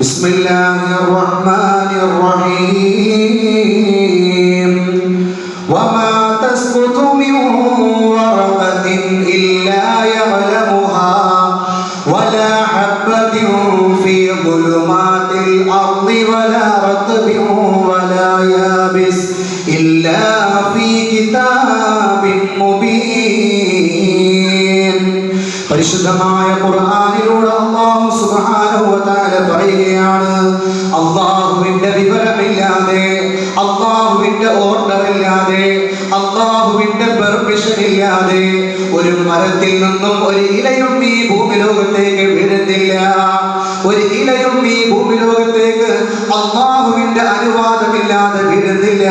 بسم الله الرحمن الرحيم وما تسقط من ورقة إلا يعلمها ولا حبة في ظلمات الأرض ولا رطب ولا يابس إلا في كتاب مبين പരിശുദ്ധമായ ഖുർആനിലൂടെ അല്ലാഹു സുബ്ഹാനഹു തആല പറയുകയാണ് അള്ളാഹുവിന്റെ വിവരമില്ലാതെ അള്ളാഹുവിന്റെ ഓർഡർ ഇല്ലാതെ അള്ളാഹുവിന്റെ പെർമിഷൻ ഇല്ലാതെ ഒരു മരത്തിൽ നിന്നും ഒരു ഇലയും ഈ ഭൂമി ലോകത്തേക്ക് വീഴുന്നില്ല ഒരു ഇലയും ഈ ഭൂമി ലോകത്തേക്ക് അള്ളാഹുവിന്റെ അനുവാദമില്ലാതെ വീഴുന്നില്ല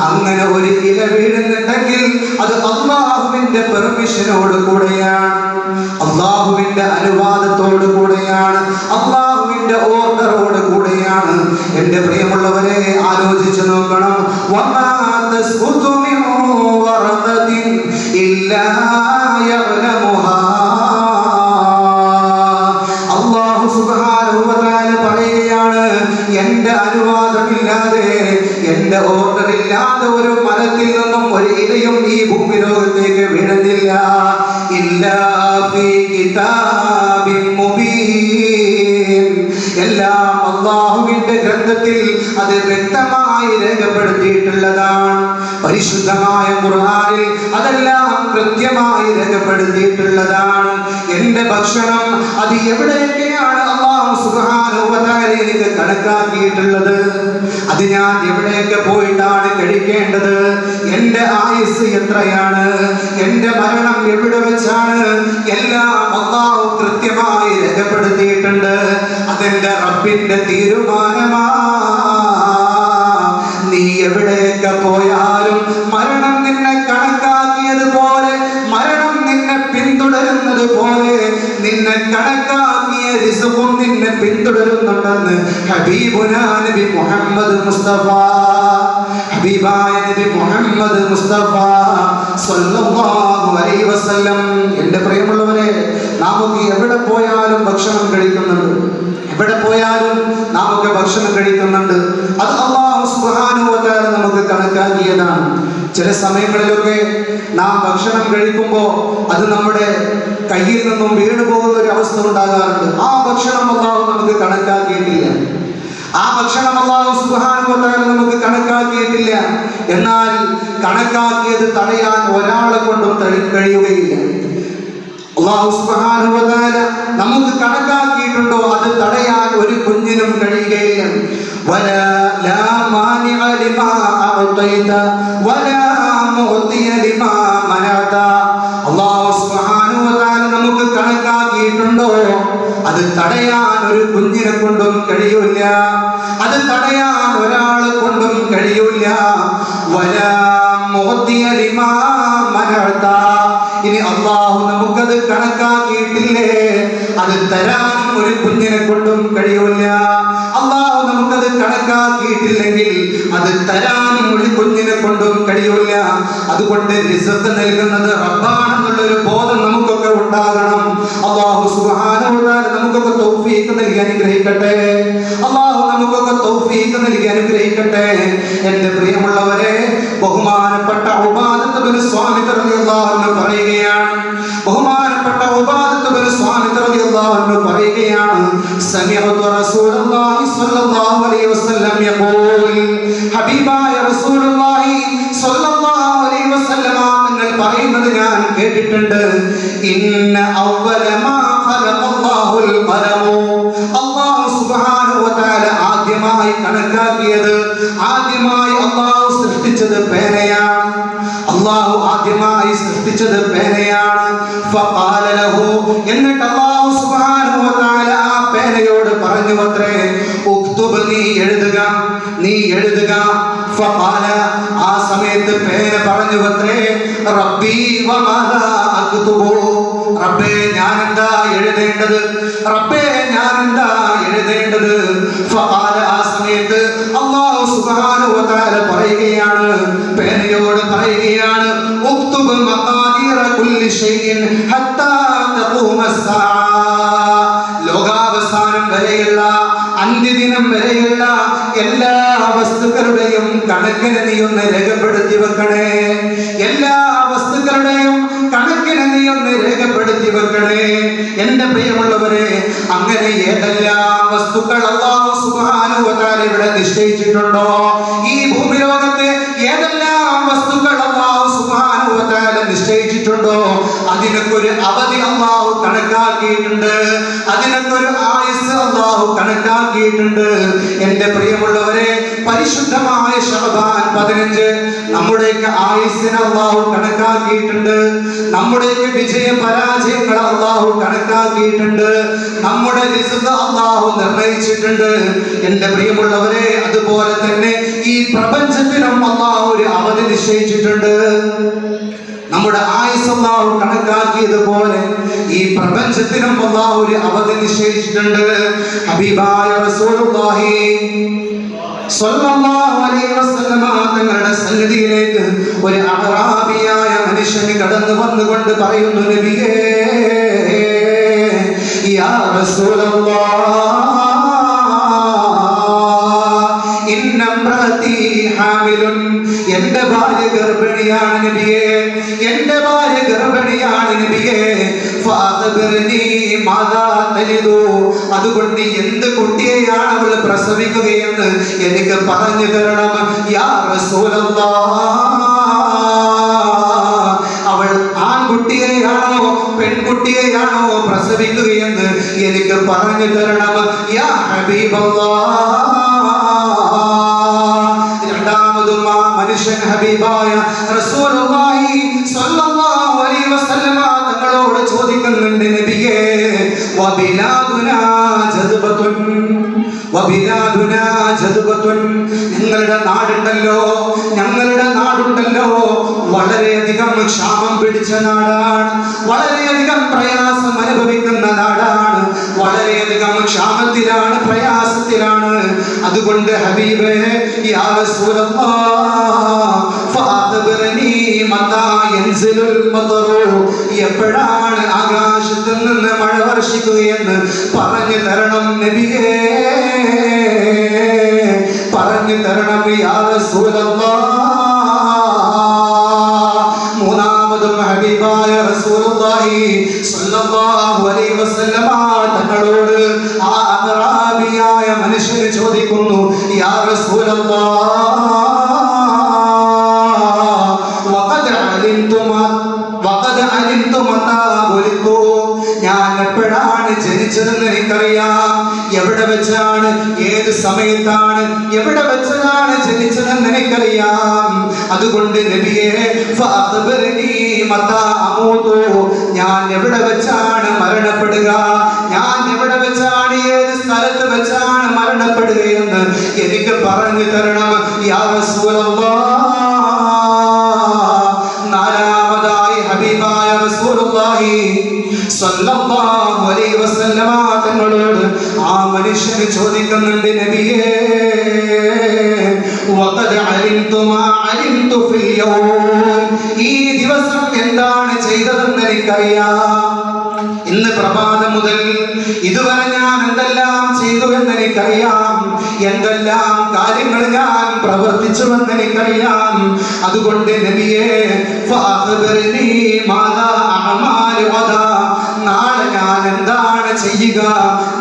അങ്ങനെ ഒരു ഇല വീഴുന്നുണ്ടെങ്കിൽ അത് അള്ളാഹുവിന്റെ പെർമിഷനോട് കൂടെയാണ്. അള്ളാഹുവിന്റെ അനുവാദത്തോട് കൂടെയാണ്. അള്ളാഹുവിന്റെ ഓർഡറോട് കൂടെയാണ്. എന്റെ പ്രിയമുള്ളവരെ ആലോചിച്ചു നോക്കണം. ഇല്ലാ യഅലമുഹാ. സുബ്ഹാനഹു വ തആല പറയുകയാണ് എന്റെ അനുവാദമില്ലാതെ എന്റെ ഓർഡർ ഒരു മരത്തിൽ നിന്നും ഒരു ഇലയും ഈ ഭൂമി ലോകത്തേക്ക് വീഴുന്നില്ല. ഇല്ലാ ഫീ കിതാബിൻ മുബീൻ. എല്ലാം അള്ളാഹുവിന്റെ ഗ്രന്ഥത്തിൽ അത് വ്യക്തമായി രേഖപ്പെടുത്തിയിട്ടുള്ളതാണ്. പരിശുദ്ധമായ ഖുർആനിൽ അതെല്ലാം കൃത്യമായി രേഖപ്പെടുത്തിയിട്ടുള്ളതാണ്. എന്റെ ഭക്ഷണം അത് എവിടെയൊക്കെയാണ് അള്ളാഹു എനിക്ക് കണക്കാക്കിയിട്ടുള്ളത്? അത് ഞാൻ എവിടെയൊക്കെ പോയിട്ടാണ് കഴിക്കേണ്ടത്? എന്റെ ആയുസ് എത്രയാണ്? എന്റെ മരണം എവിടെ വെച്ചാണ്? എല്ലാം അള്ളാഹു കൃത്യമായി രേഖപ്പെടുത്തിയിട്ടുണ്ട്. അതെന്റെ റബ്ബിന്റെ തീരുമാനമാ. നീ എവിടെയൊക്കെ പോയാലും മരണം നിന്നെ കണക്കാക്കിയത് പോലെ മരണം നിന്നെ പിന്തുടരുന്നത് പോലെ നിന്നെ കണക്കാക്കിയ റിസുഖും നിന്നെ പിന്തുടരുന്നുണ്ടെന്ന് ഹബീബുനാ നബി മുഹമ്മദ് മുസ്തഫ ഹബീബായ നബി മുഹമ്മദ് മുസ്തഫ സ്വല്ലല്ലാഹു അലൈഹി വസല്ലം. പ്രിയമുള്ളവരെ നാം എവിടെ പോയാലും ഭക്ഷണം കഴിക്കുന്നുണ്ട്. എവിടെ പോയാലും നമുക്ക് ഭക്ഷണം കഴിക്കുന്നുണ്ട്. അത് അള്ളാഹു നമുക്ക് കണക്കാക്കിയതാണ്. ചില സമയങ്ങളിലൊക്കെ നാം ഭക്ഷണം കഴിക്കുമ്പോൾ അത് നമ്മുടെ കയ്യിൽ നിന്നും വീണു പോകുന്ന ഒരു അവസ്ഥ ഉണ്ടാകാറുണ്ട്. ആ ഭക്ഷണം അള്ളാഹു നമുക്ക് കണക്കാക്കിയിട്ടില്ല. ആ ഭക്ഷണം അള്ളാഹു തആല നമുക്ക് കണക്കാക്കിയിട്ടില്ല. എന്നാൽ കണക്കാക്കിയത് തടയാൻ ഒരാളെ കൊണ്ടും കഴിയുകയില്ല അള്ളാഹു സുബ്ഹാനഹു വ തആല നമുക്ക് കണക്കാക്കിയിട്ടുണ്ടോ? അത് തടയാൻ ഒരു കുഞ്ഞിനും കഴിയുകയില്ല. നമുക്ക് കണക്കാക്കിയിട്ടുണ്ടോ? അത് തടയാൻ ഒരു കുഞ്ഞിനെ കൊണ്ടും കഴിയില്ല. അത് തടയാൻ ഒരാളെ കൊണ്ടും കഴിയില്ല. വലാ മുഅതിയ കണക്കാക്കിയിട്ടില്ലേ? അത് തരാൻ ഒരു കുഞ്ഞിനെ കൊണ്ടും കഴിയൂല. അള്ളാഹു നമുക്കത് കണക്കാക്കിയിട്ടില്ലെങ്കിൽ അത് തരാൻ ഒരു കുഞ്ഞിനെ കൊണ്ടും കഴിയൂല. അതുകൊണ്ട് റിസർട്ട് നൽകുന്നത് റബ്ബാണെന്നുള്ളൊരു ബോധം നമുക്കൊക്കെ ഉണ്ടാകണം. അള്ളാഹു തആല നമുക്കൊക്കെ തൗഫീഖ് നൽകി അനുഗ്രഹിക്കട്ടെ. അള്ളാഹു നമുക്കൊക്കെ തൗഫീഖ് നൽകി അനുഗ്രഹിക്കട്ടെ. എന്റെ പ്രിയമുള്ളവരെ ബഹുമാനപ്പെട്ട ഉപാദത്തിന് സ്വാമി പറയുകയാണ് ബഹുമാനപ്പെട്ട അൻഹു പറയുകയാണ് സമിഅതു റസൂലുള്ളാഹി സ്വല്ലല്ലാഹു അലൈഹി വസല്ലം യഖൂൽ. ഹബീബായ റസൂലുള്ളാഹി സ്വല്ലല്ലാഹു അലൈഹി വസല്ലമ നിങ്ങൾ പറയുന്നത് ഞാൻ കേട്ടിട്ടുണ്ട്. ഇന്ന അവ്വല മാ ഖലഖല്ലാഹുൽ ഖലമു. അല്ലാഹു സുബ്ഹാനഹു വ ആദ്യമായി കണക്കാക്കിയത് ആദ്യമായി അല്ലാഹു സൃഷ്ടിച്ചത് പേനയാണ്. അല്ലാഹു ആദ്യമായി സൃഷ്ടിച്ചത് പേനയാണ്. എന്നിട്ട് വ ആ പേനയോട് പറഞ്ഞു അത്രേ നീ എഴുതുക നീ എഴുതുക. ആ സമയത്ത് പേന പറഞ്ഞു അത്രേ റബ്ബി റബ്ബേ ഞാൻ എന്താ എഴുതേണ്ടത്? റബ്ബേ ഞാൻ എന്താ എഴുതേണ്ടത് ആ സമയത്ത് അല്ലാഹു സുബ്ഹാനഹു മഖാദീറ കുല്ലി ഷൈഇൻ ഹത്താ തഖൂമ الساعة ലോകാവസാനം വരെയുള്ള അന്ത്യദിനം വരെയുള്ള എല്ലാ വസ്തുക്കളുടെയും കണക്കിന് നീ ഒന്ന് രേഖപ്പെടുത്തി വെക്കണേ എല്ലാ വസ്തുക്കളുടെയും കണക്കിന് നീ ഒന്ന് രേഖപ്പെടുത്തി വെക്കണേ എന്റെ പ്രിയമുള്ളവരെ അങ്ങനെ ഏതെല്ലാം വസ്തുക്കൾ അള്ളാഹു സുബ്ഹാനഹു വ തആല ഇവിടെ നിശ്ചയിച്ചിട്ടുണ്ടോ ഈ ഭൂമി ലോകത്തെ ഏതെല്ലാം അതിനൊക്കെ ഒരു അവധി അള്ളാഹു കണക്കാക്കിയിട്ടുണ്ട്. അതിനൊക്കൊരു ആയുസ് അള്ളാഹു കണക്കാക്കിയിട്ടുണ്ട്. എന്റെ പ്രിയമുള്ളവരെ പരിശുദ്ധമായ ഷഹബാൻ പതിനഞ്ച് നമ്മുടെയൊക്കെ ആയുസ്സിന് അള്ളാഹു കണക്കാക്കിയിട്ടുണ്ട്. നമ്മുടെയൊക്കെ വിജയ പരാജയങ്ങൾ അള്ളാഹു കണക്കാക്കിയിട്ടുണ്ട്. നമ്മുടെ റിസ്ക് അള്ളാഹു നിർണയിച്ചിട്ടുണ്ട്. എന്റെ പ്രിയമുള്ളവരെ അതുപോലെ തന്നെ ഈ പ്രപഞ്ചത്തിനും അള്ളാഹു ഒരു അവധി നിശ്ചയിച്ചിട്ടുണ്ട്. നമ്മുടെ ആയുസ് അള്ളാഹു കണക്കാക്കിയതുപോലെ ഈ പ്രപഞ്ചത്തിനും അള്ളാഹു ഒരു അവധി നിശ്ചയിച്ചിട്ടുണ്ട്. ഹബീബായ റസൂലുള്ളാഹി സ്വല്ലല്ലാഹു അലൈഹി വസല്ലമ തങ്ങളുടെ സന്നിധിയിലേക്ക് ഒരു അറാബിയായ മനുഷ്യൻ കടന്നു വന്നുകൊണ്ട് പറയുന്നു നബിയേ യാ ഇന്ന ഹാമിലുൻ ഭാര്യ ഗർഭിണിയാണ് നബിയേ. എന്റെ ഭാര്യ ഗർഭിണിയാണ് നബിയെ അതുകൊണ്ട് എന്ത് കുട്ടിയെയാണ് അവൾ പ്രസവിക്കുകയെന്ന് എനിക്ക് പറഞ്ഞു തരണം. യാ റസൂലല്ലാഹ് അവൾ ആൺകുട്ടിയെയാണോ പെൺകുട്ടിയെയാണോ പ്രസവിക്കുകയെന്ന് എനിക്ക് പറഞ്ഞു തരണം. യാ ഹബീബല്ലാഹ് രണ്ടാമതും ആ മനുഷ്യൻ ഹബീബായ റസൂലുള്ളാഹി വബിലാദുനാ വബിലാദുനാ ഞങ്ങളുടെ നാടുണ്ടല്ലോ ഞങ്ങളുടെ നാടുണ്ടല്ലോ. വളരെയധികം ക്ഷാമം പിടിച്ച നാടാണ്. വളരെയധികം പ്രയാസം അനുഭവിക്കുന്ന നാടാണ്. വളരെയധികം ക്ഷാമത്തിലാണ് പ്രയാസത്തിലാണ്. അതുകൊണ്ട് ഹബീബേ യാ എപ്പോഴാണ് ആകാശത്തിൽ നിന്ന് മഴ വർഷിക്കുകയെന്ന് പറഞ്ഞു തരണം നബിയേ? പറഞ്ഞു തരണം യാ റസൂലല്ലാഹ് ഹബീബായ റസൂലുള്ളാഹി സ്വല്ലല്ലാഹു അലൈഹി വസല്ലമ തങ്ങളോട് അലിംതു ചോദിക്കുന്നു വുലിദു. ഞാൻ എപ്പോഴാണ് എവിടെ വെച്ചാണ് ഏത് സമയത്താണ് എവിടെ വെച്ചാണ് ജനിച്ചതെന്ന് എനിക്കറിയാം അതുകൊണ്ട്. ഞാൻ എവിടെ വെച്ചാണ് മരണപ്പെടുക ഞാൻ മരണപ്പെടുകയെന്ന് എനിക്ക് പറഞ്ഞു തരണം. നാലാമതായി ഹബീബായ തങ്ങളോട് ആ മനുഷ്യന് ചോദിക്കുന്നുണ്ട് നബിയേ ഈ ദിവസം എന്താണ് ചെയ്തതെന്ന് എനിക്കറിയാം. ഇന്ന് പ്രഭാതം മുതൽ ഇതുവരെ ഞാൻ എന്തെല്ലാം ചെയ്തു എന്ന് എനിക്കറിയാം. എന്തെല്ലാം കാര്യങ്ങൾ ഞാൻ പ്രവർത്തിച്ചുവെന്ന് എനിക്കറിയാം അതുകൊണ്ട് നബിയെ. നാളെ ഞാൻ എന്താണ് ചെയ്യുക?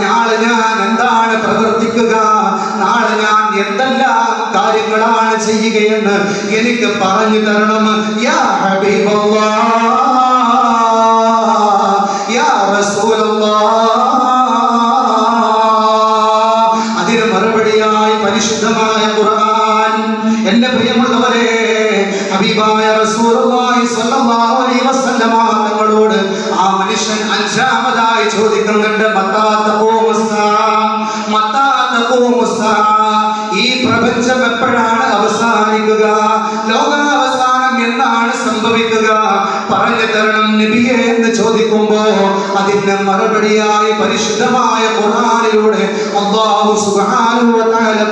നാളെ ഞാൻ എന്താണ് പ്രവർത്തിക്കുക? നാളെ ഞാൻ എന്തെല്ലാം കാര്യങ്ങളാണ് ചെയ്യുകയെന്ന് എനിക്ക് പറഞ്ഞു തരണം. യാ ഹബീബല്ലാഹ് ചോദിക്കുമ്പോ അതിന്റെ മറുപടിയായി പരിശുദ്ധമായ ഖുർആാനിലൂടെ അള്ളാഹു സുഹാനുവ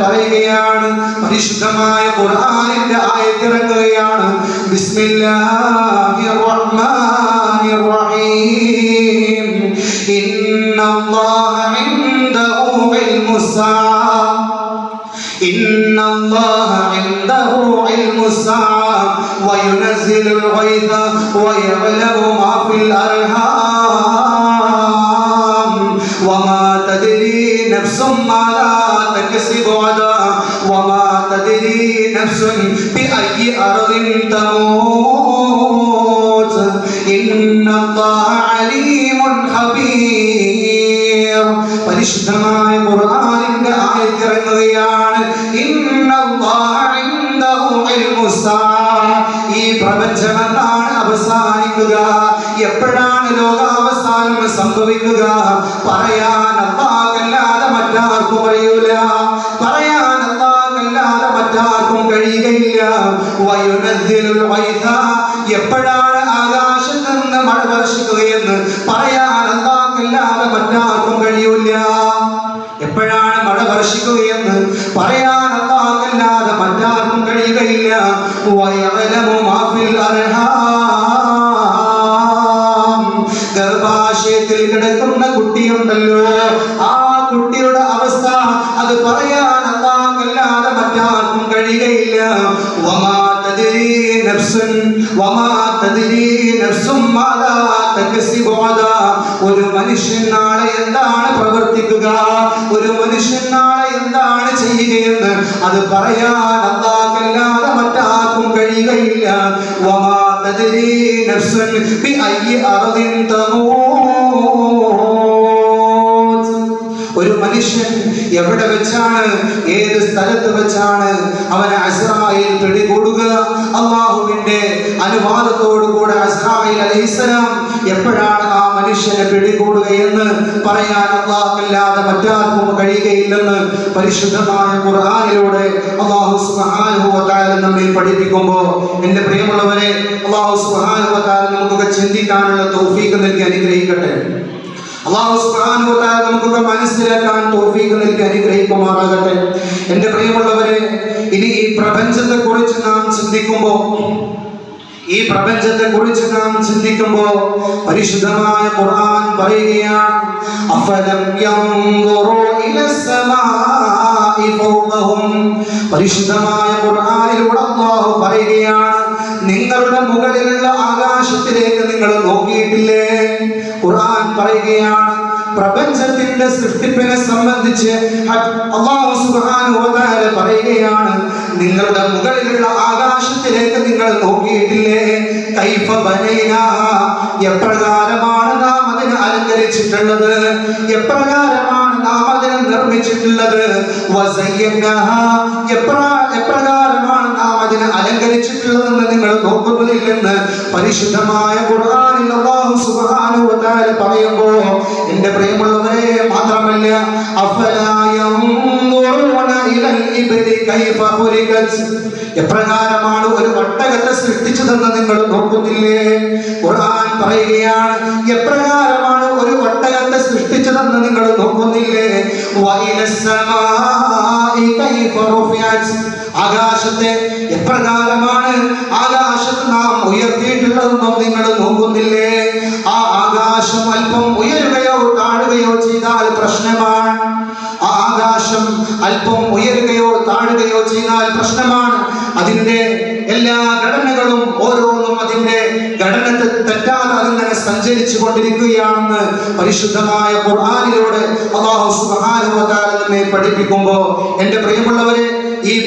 പറയുകയാണ്. പരിശുദ്ധമായ ഖുർആാനിന്റെ ആയത്തിറങ്ങുകയാണ്. ബിസ്മില്ലാഹിർ റഹ്മാനിർ റഹീം. ഇന്നല്ലാഹ ഇൻദഹു ഇൽമുസ്സാ وينزل الغيث ويعلم ما في الأرحام وما تدري نفس ماذا تكسب غدا وما تدري نفس بأي أرض تموت إن الله عليم خبير പരിശുദ്ധമായ ഖുർആനിന്റെ ആയത്തിറങ്ങുകയാണ് ഇന്നല്ലാഹ ഇൻദഹു ഇൽമുസ്സാ ഈ പ്രപഞ്ചം എന്നാണ് അവസാനിക്കുക. എപ്പോഴാണ് ലോകാവസാനം സംഭവിക്കുക? പറയാൻ അല്ലാതെ മറ്റാർക്കും കഴിയൂല. പറയാൻ അല്ലാതെ മറ്റാർക്കും കഴിയുകയില്ല. എപ്പോഴാണ് ആകാശത്ത് നിന്ന് മഴ വർഷിക്കുകയെന്ന് പറയാൻ അല്ലാതെ മറ്റാർക്കും കഴിയൂല. എപ്പോഴാണ് മഴ വർഷിക്കുകയെന്ന് പറയാൻ അല്ലാതെ മറ്റാർക്കും കഴിയുകയില്ല. ഒരു മനുഷ്യൻ നാളെ എന്താണ് പ്രവർത്തിക്കുക? ഒരു മനുഷ്യൻ നാളെ എന്താണ് ചെയ്യുകയെന്ന് അത് പറയാൻ അള്ളാഹല്ലാതെ മറ്റാർക്കും കഴിയുകയില്ല. ഒരു മനുഷ്യൻ എവിടെ വെച്ചാണ് ഏത് സ്ഥലത്ത് വെച്ചാണ് അവനെ അസ്രായിൽ പിടികൂടുക? അള്ളാഹുവിന്റെ അനുവാദത്തോടു കൂടെ അസ്രായിൽ അലൈഹിസ്സലാം എപ്പോഴാണ് ആ മനുഷ്യനെ പിടികൂടുകയെന്ന് പറയാൻ അള്ളാഹല്ലാതെ മറ്റാർക്കും കഴിയുകയില്ലെന്ന് പരിശുദ്ധമായ ഖുർആനിലൂടെ അള്ളാഹു തആല നമ്മെ പഠിപ്പിക്കുമ്പോൾ എന്റെ പ്രിയമുള്ളവരെ അള്ളാഹു തആല നമുക്കൊക്കെ ചിന്തിക്കാനുള്ള തൗഫീഖ് നൽകി അനുഗ്രഹിക്കട്ടെ. അള്ളാഹു തആല നമുക്കൊക്കെ മനസ്സിലാക്കാൻ തൗഫീഖ് നൽകി അനുഗ്രഹിക്കുമാറാകട്ടെ. എന്റെ പ്രിയമുള്ളവരെ ഇനി ഈ പ്രപഞ്ചത്തെ കുറിച്ച് നാം ചിന്തിക്കുമ്പോൾ ഈ പ്രപഞ്ചത്തെ കുറിച്ച് നാം ചിന്തിക്കുമ്പോൾ പരിശുദ്ധമായ ഖുർആൻ പറയുകയാണ് അഫലം ഇലസ്സമാഇ പരിശുദ്ധമായ ഖുർആനിലൂടെ അല്ലാഹു പറയുകയാണ് നിങ്ങളുടെ മുകളിലുള്ള ആകാശത്തിലേക്ക് നിങ്ങൾ നോക്കിയിട്ടില്ലേ? ഖുർആൻ പറയുകയാണ് പ്രപഞ്ചത്തിന്റെ സൃഷ്ടിപ്പിനെ സംബന്ധിച്ച് പറയുകയാണ് നിങ്ങളുടെ മുകളിലുള്ള ആകാശത്തിലേക്ക് നിങ്ങൾ നോക്കിയിട്ടില്ലേ? കൈഫ എപ്രകാരമാണ് നാം അതിനെ അലങ്കരിച്ചിട്ടുള്ളത്? എപ്രകാരമാണ് നാം അതിനെ നിർമ്മിച്ചിട്ടുള്ളത്? എപ്രകാരം അതിനെ അലങ്കരിച്ചിട്ടുള്ളതെന്ന് നിങ്ങൾ നോക്കുന്നതില്ലെന്ന് പരിശുദ്ധമായ ഖുർആനിൽ അല്ലാഹു സുബ്ഹാനഹു പറയുമ്പോൾ പ്രിയമുള്ളവരെ മാത്രമല്ല എപ്രകാരമാണ് ഒരു വട്ടകത്തെ സൃഷ്ടിച്ചതെന്ന് നിങ്ങൾ നോക്കുന്നില്ലേ? ഖുർആൻ പറയുകയാണ് എപ്രകാരമാണ് ഒരു വട്ടകത്തെ സൃഷ്ടിച്ചതെന്ന് നിങ്ങൾ നോക്കുന്നില്ലേ? വൈലസമാ ആകാശത്തെ എപ്രകാരമാണ് ആകാശത്ത് നാം ഉയർത്തിയിട്ടുള്ളതെന്നും നിങ്ങൾ നോക്കുന്നില്ലേ സഞ്ചരിച്ചു കൊണ്ടിരിക്കുകയാണെന്ന് പരിശുദ്ധമായ ഖുർആനിലൂടെ അള്ളാഹു തആല നമ്മെ പഠിപ്പിക്കുമ്പോൾ എന്റെ പ്രിയമുള്ളവരെ